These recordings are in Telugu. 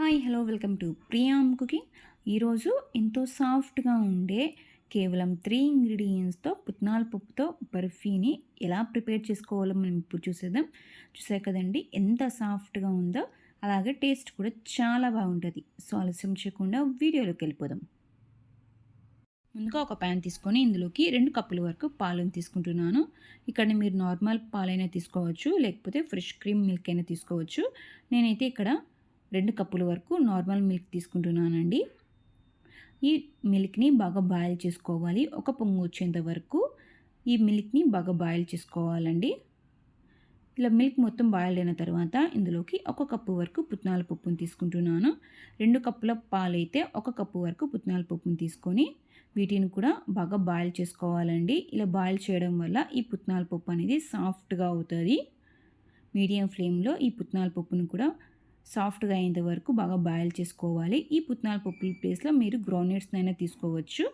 Hi hello welcome to Priyam cooking. ఈరోజు ఎంతో సాఫ్ట్గా ఉండే కేవలం త్రీ ఇంగ్రీడియంట్స్తో పుట్నాల పప్పుతో బర్ఫీని ఎలా ప్రిపేర్ చేసుకోవాలో మనం ఇప్పుడు చూసేద్దాం. చూసారు కదండి ఎంత సాఫ్ట్గా ఉందో అలాగే టేస్ట్ కూడా చాలా బాగుంటుంది. సో ఆలస్యం చేయకుండా వీడియోలోకి వెళ్ళిపోదాం. ముందుగా ఒక ప్యాన్ తీసుకొని ఇందులోకి రెండు కప్పుల వరకు పాలను తీసుకుంటున్నాను. ఇక్కడ మీరు నార్మల్ పాలైనా తీసుకోవచ్చు లేకపోతే ఫ్రెష్ క్రీమ్ మిల్క్ అయినా తీసుకోవచ్చు. నేనైతే ఇక్కడ రెండు కప్పుల వరకు నార్మల్ మిల్క్ తీసుకుంటున్నానండి. ఈ మిల్క్ని బాగా బాయిల్ చేసుకోవాలి. ఒక పొంగు వచ్చేంత వరకు ఈ మిల్క్ని బాగా బాయిల్ చేసుకోవాలండి. ఇలా మిల్క్ మొత్తం బాయిల్ అయిన తర్వాత ఇందులోకి ఒక కప్పు వరకు పుట్నాల పప్పును తీసుకుంటున్నాను. రెండు కప్పుల పాలైతే ఒక కప్పు వరకు పుట్నాల పప్పును తీసుకొని వీటిని కూడా బాగా బాయిల్ చేసుకోవాలండి. ఇలా బాయిల్ చేయడం వల్ల ఈ పుట్నాల పప్పు అనేది సాఫ్ట్గా అవుతుంది. మీడియం ఫ్లేమ్లో ఈ పుట్నాల పప్పును కూడా సాఫ్ట్గా అయ్యేంత వరకు బాగా బాయిల్ చేసుకోవాలి. ఈ పుట్నాల పప్పు ప్లేస్లో మీరు గ్రౌండ్నట్స్ని అయినా తీసుకోవచ్చు.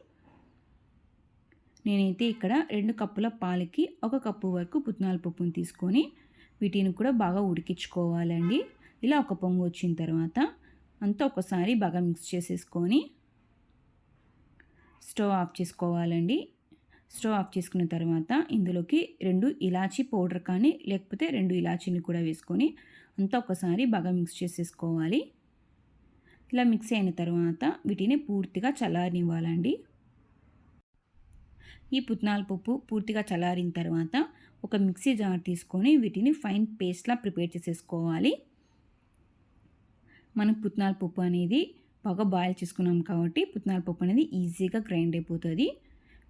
నేనైతే ఇక్కడ రెండు కప్పుల పాలకి ఒక కప్పు వరకు పుట్నాల పప్పును తీసుకొని వీటిని కూడా బాగా ఉడికించుకోవాలండి. ఇలా ఒక పొంగు వచ్చిన తర్వాత అంతా ఒకసారి బాగా మిక్స్ చేసేసుకొని స్టవ్ ఆఫ్ చేసుకోవాలండి. స్టవ్ ఆఫ్ చేసుకున్న తర్వాత ఇందులోకి రెండు ఇలాచీ పౌడర్ కానీ లేకపోతే రెండు ఇలాచీని కూడా వేసుకొని అంతా ఒకసారి బాగా మిక్స్ చేసేసుకోవాలి. ఇలా మిక్స్ అయిన తర్వాత వీటిని పూర్తిగా చల్లారనివ్వాలండి. ఈ పుట్నాల పప్పు పూర్తిగా చల్లారిన తర్వాత ఒక మిక్సీ జార్ తీసుకొని వీటిని ఫైన్ పేస్ట్లా ప్రిపేర్ చేసేసుకోవాలి. మనకు పుట్నాల పప్పు అనేది బాగా బాయిల్ చేసుకున్నాం కాబట్టి పుట్నాల పప్పు అనేది ఈజీగా గ్రైండ్ అయిపోతుంది.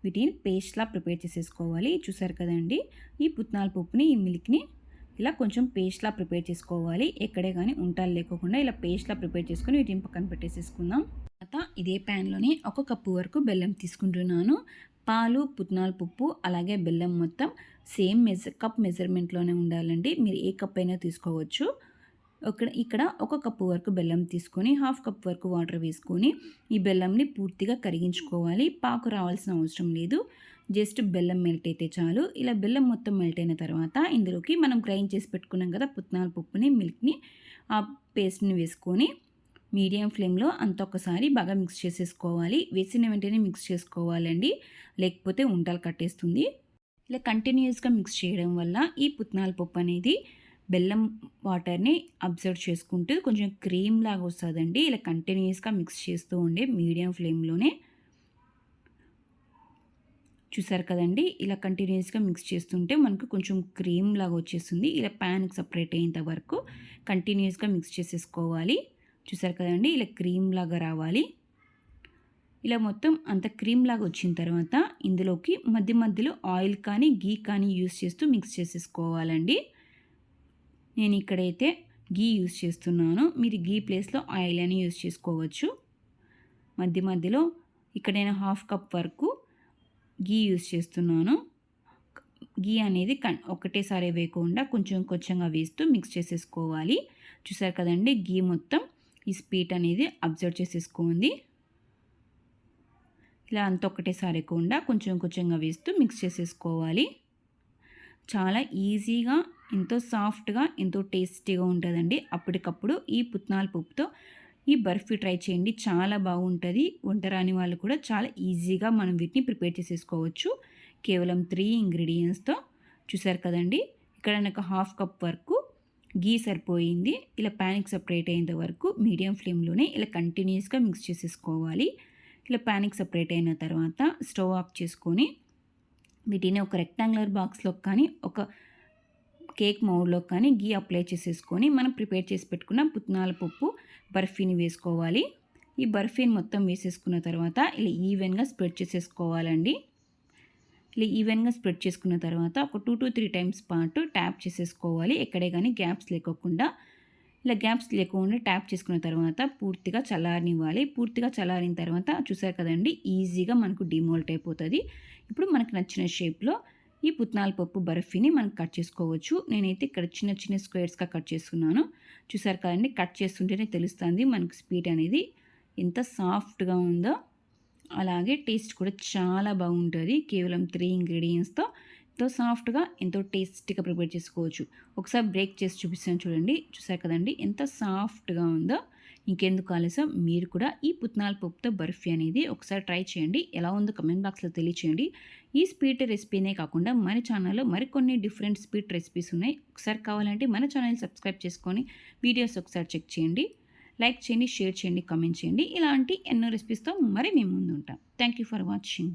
వీటిని పేస్ట్లా ప్రిపేర్ చేసేసుకోవాలి. చూసారు కదండి? ఈ పుట్నాల పప్పుని ఈ మిల్క్ని ఇలా కొంచెం పేస్ట్లా ప్రిపేర్ చేసుకోవాలి. ఎక్కడే కానీ ఉంటాలు లేకోకుండా ఇలా పేస్ట్లా ప్రిపేర్ చేసుకుని వీటిని పక్కన పెట్టేసేసుకుందాం. తర్వాత ఇదే ప్యాన్లోనే ఒక కప్పు వరకు బెల్లం తీసుకుంటున్నాను. పాలు పుట్నాల పప్పు అలాగే బెల్లం మొత్తం సేమ్ మెజర్ కప్ మెజర్మెంట్లోనే ఉండాలండి. మీరు ఏ కప్ అయినా తీసుకోవచ్చు. ఇక్కడ ఇక్కడ ఒక కప్పు వరకు బెల్లం తీసుకొని హాఫ్ కప్ వరకు వాటర్ వేసుకొని ఈ బెల్లంని పూర్తిగా కరిగించుకోవాలి. పాకు రావాల్సిన అవసరం లేదు. జస్ట్ బెల్లం మెల్ట్ అయితే చాలు. ఇలా బెల్లం మొత్తం మెల్ట్ అయిన తర్వాత ఇందులోకి మనం గ్రైండ్ చేసి పెట్టుకున్నాం కదా పుట్నాల పప్పుని మిల్క్ని ఆ పేస్ట్ని వేసుకొని మీడియం ఫ్లేమ్లో అంత ఒకసారి బాగా మిక్స్ చేసేసుకోవాలి. వేసిన వెంటనే మిక్స్ చేసుకోవాలండి. లేకపోతే ఉంటలు కట్టేస్తుంది. ఇలా కంటిన్యూస్గా మిక్స్ చేయడం వల్ల ఈ పుట్నాల పప్పు అనేది బెల్లం వాటర్ని అబ్జర్వ్ చేసుకుంటూ కొంచెం క్రీమ్ లాగా వస్తుందండి. ఇలా కంటిన్యూస్గా మిక్స్ చేస్తూ ఉండే మీడియం ఫ్లేమ్లోనే. చూసారు కదండి? ఇలా కంటిన్యూస్గా మిక్స్ చేస్తుంటే మనకు కొంచెం క్రీమ్ లాగా వచ్చేస్తుంది. ఇలా ప్యాన్కి సపరేట్ అయ్యేంత వరకు కంటిన్యూస్గా మిక్స్ చేసేసుకోవాలి. చూసారు కదండి? ఇలా క్రీమ్ లాగా రావాలి. ఇలా మొత్తం అంత క్రీమ్ లాగా వచ్చిన తర్వాత ఇందులోకి మధ్య మధ్యలో ఆయిల్ కానీ గీ కానీ యూస్ చేస్తూ మిక్స్ చేసేసుకోవాలండి. నేను ఇక్కడైతే గీ యూస్ చేస్తున్నాను. మీరు గీ ప్లేస్లో ఆయిల్ అని యూస్ చేసుకోవచ్చు. మధ్య మధ్యలో ఇక్కడ నేను హాఫ్ కప్ వరకు గీ యూస్ చేస్తున్నాను. గీ అనేది కన్ ఒకటేసారి వేయకుండా కొంచెం కొంచెంగా వేస్తూ మిక్స్ చేసేసుకోవాలి. చూసారు కదండి గీ మొత్తం ఈ స్పీట్ అనేది అబ్జర్వ్ చేసేసుకోండి ఇలా అంత ఒకటేసారి వేయకుండా కొంచెం కొంచెంగా వేస్తూ మిక్స్ చేసేసుకోవాలి. చాలా ఈజీగా ఎంతో సాఫ్ట్గా ఎంతో టేస్టీగా ఉంటుందండి. అప్పటికప్పుడు ఈ పుట్నాల పప్పుతో ఈ బర్ఫీ ట్రై చేయండి. చాలా బాగుంటుంది. వంట రాని వాళ్ళు కూడా చాలా ఈజీగా మనం వీటిని ప్రిపేర్ చేసేసుకోవచ్చు. కేవలం త్రీ ఇంగ్రీడియంట్స్తో. చూసారు కదండి? ఇక్కడ నాకు హాఫ్ కప్ వరకు గీ సరిపోయింది. ఇలా ప్యానిక్ సపరేట్ అయ్యేంత వరకు మీడియం ఫ్లేమ్లోనే ఇలా కంటిన్యూస్గా మిక్స్ చేసేసుకోవాలి. ఇలా ప్యానిక్ సపరేట్ అయిన తర్వాత స్టవ్ ఆఫ్ చేసుకొని వీటిని ఒక రెక్టాంగులర్ బాక్స్లో కానీ ఒక కేక్ మౌడ్లో కానీ గీ అప్లై చేసేసుకొని మనం ప్రిపేర్ చేసి పెట్టుకున్న పుట్నాల పప్పు బర్ఫీని వేసుకోవాలి. ఈ బర్ఫీని మొత్తం వేసేసుకున్న తర్వాత ఇలా ఈవెన్గా స్ప్రెడ్ చేసేసుకోవాలండి. ఇలా ఈవెన్గా స్ప్రెడ్ చేసుకున్న తర్వాత ఒక టూ టు త్రీ టైమ్స్ పాటు ట్యాప్ చేసేసుకోవాలి. ఎక్కడే కానీ గ్యాప్స్ లేకోకుండా. ఇలా గ్యాప్స్ లేకుండా ట్యాప్ చేసుకున్న తర్వాత పూర్తిగా చల్లారనివ్వాలి. పూర్తిగా చల్లారిన తర్వాత చూసారు కదండి ఈజీగా మనకు డిమోల్ట్ అయిపోతుంది. ఇప్పుడు మనకు నచ్చిన షేప్లో ఈ పుట్నాల పప్పు బర్ఫీని మనం కట్ చేసుకోవచ్చు. నేనైతే ఇక్కడ చిన్న చిన్న స్క్వేర్స్గా కట్ చేసుకున్నాను చూసారు కదండి కట్ చేస్తుంటేనే తెలుస్తుంది మనకు స్వీట్ అనేది ఎంత సాఫ్ట్గా ఉందో. అలాగే టేస్ట్ కూడా చాలా బాగుంటుంది. కేవలం త్రీ ఇంగ్రీడియంట్స్తో ఎంతో సాఫ్ట్గా ఎంతో టేస్టీగా ప్రిపేర్ చేసుకోవచ్చు. ఒకసారి బ్రేక్ చేసి చూపిస్తాను చూడండి. చూసారు కదండి ఎంత సాఫ్ట్గా ఉందో. ఇంకెందుకు ఆలస్యం? మీరు కూడా ఈ పుట్నాల పప్పుతో బర్ఫీ అనేది ఒకసారి ట్రై చేయండి. ఎలా ఉందో కమెంట్ బాక్స్లో తెలియచేయండి. ఈ స్వీట్ రెసిపీనే కాకుండా మన ఛానల్లో మరికొన్ని డిఫరెంట్ స్వీట్ రెసిపీస్ ఉన్నాయి. ఒకసారి కావాలంటే మన ఛానల్ సబ్స్క్రైబ్ చేసుకొని వీడియోస్ ఒకసారి చెక్ చేయండి. లైక్ చేయండి షేర్ చేయండి కామెంట్ చేయండి. ఇలాంటి ఎన్నో రెసిపీస్తో మరి మేము ముందు ఉంటాం థ్యాంక్ యూ ఫర్ వాచింగ్.